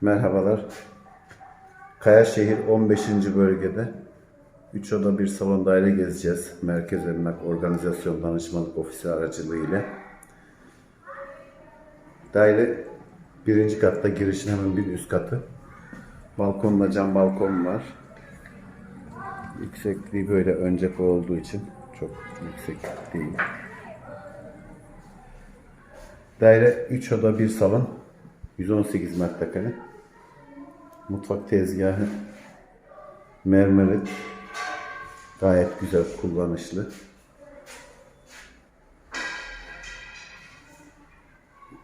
Merhabalar. Kayaşehir 15. bölgede 3 oda bir salon daire gezeceğiz. Merkez Emlak Organizasyon Danışmanlık Ofisi aracılığıyla. Daire birinci katta girişin hemen bir üst katı. Balkonla cam balkon var. Yüksekliği böyle öncek olduğu için çok yüksek değil. Daire 3 oda 1 salon. 118 metrekare. Mutfak tezgahı mermerit. Gayet güzel kullanışlı.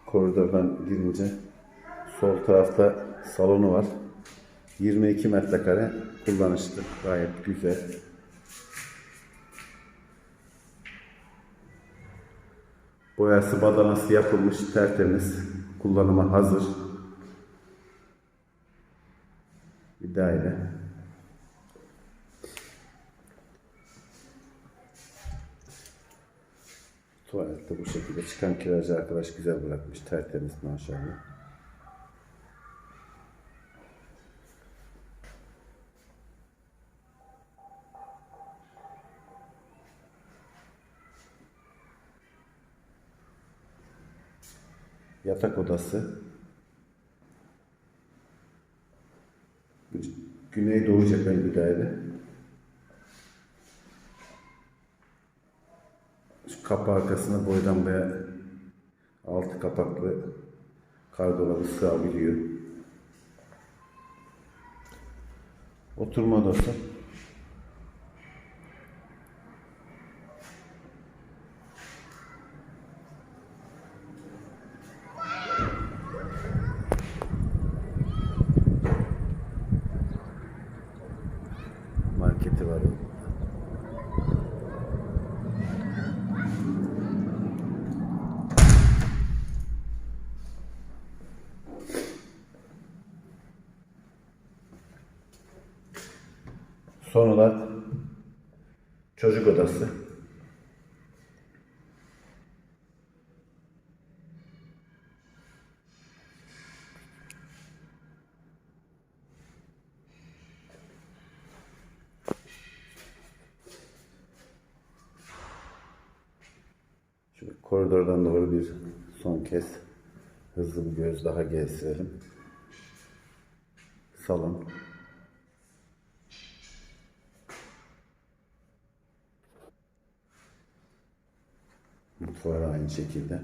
Koridordan girince sol tarafta salonu var. 22 metrekare kullanışlı. Gayet güzel. Boyası badanası yapılmış tertemiz. Kullanıma hazır. Bir daire. Tuvalette bu şekilde çıkan kiracı arkadaş güzel bırakmış. Tertemiz maşallah. Yatak odası. Güneydoğu cepheli daire. Şu kapı arkasına boydan boya altı kapaklı kardolabı sığabiliyor. Oturma odası. Marketi var. Son olarak çocuk odası. Şöyle koridordan doğru bir son kez hızlı bir göz daha gezdirelim. Salon. Mutfağı aynı şekilde.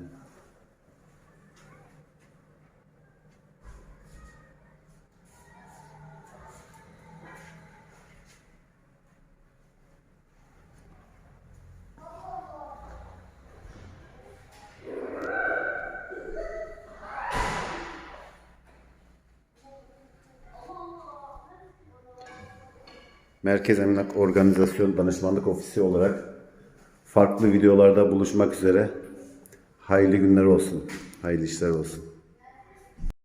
Merkez Emlak Organizasyon Danışmanlık Ofisi olarak farklı videolarda buluşmak üzere. Hayırlı günler olsun. Hayırlı işler olsun.